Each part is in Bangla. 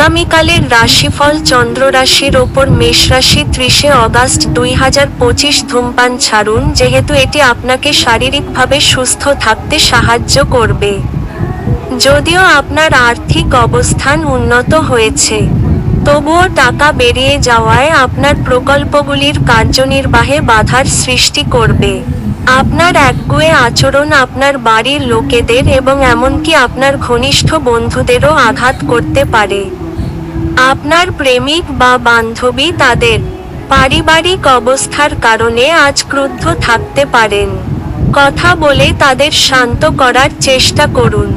আগামীকালের রাশিফল চন্দ্র রাশির ওপর মেষ রাশি ত্রিশে অগাস্ট দুই হাজার পঁচিশ ধূমপান ছাড়ুন, যেহেতু এটি আপনাকে শারীরিকভাবে সুস্থ থাকতে সাহায্য করবে। যদিও আপনার আর্থিক অবস্থান উন্নত হয়েছে, তবুও টাকা বেরিয়ে যাওয়ায় আপনার প্রকল্পগুলির কার্যনির্বাহে বাধার সৃষ্টি করবে। আপনার একগুয়ে আচরণ আপনার বাড়ির লোকেদের এবং এমনকি আপনার ঘনিষ্ঠ বন্ধুদেরও আঘাত করতে পারে। আপনার প্রেমিক বা বান্ধবী তাদের পারিবারিক অবস্থার কারণে আজ ক্রুদ্ধ থাকতে পারেন। কথা বলে তাদের শান্ত করার চেষ্টা করুন।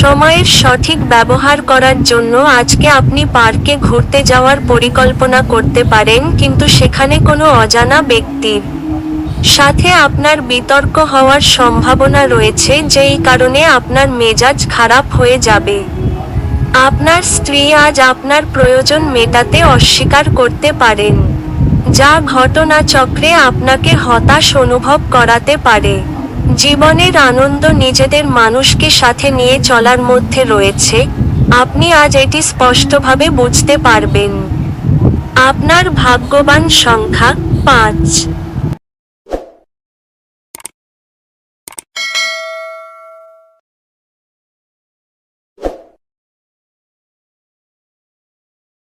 সময়ের সঠিক ব্যবহার করার জন্য আজকে আপনি পার্কে ঘুরতে যাওয়ার পরিকল্পনা করতে পারেন, কিন্তু সেখানে কোনো অজানা ব্যক্তির সাথে আপনার বিতর্ক হওয়ার সম্ভাবনা রয়েছে, যেই কারণে আপনার মেজাজ খারাপ হয়ে যাবে। আপনার স্ত্রী আজ আপনার প্রয়োজন মেটাতে অস্বীকার করতে পারেন, যা ঘটনাচক্রে আপনাকে হতাশ অনুভব করাতে পারে। জীবনের আনন্দ নিজেদের মানুষকে সাথে নিয়ে চলার মধ্যে রয়েছে, আপনি আজ এটি স্পষ্টভাবে বুঝতে পারবেন। আপনার ভাগ্যবান সংখ্যা পাঁচ।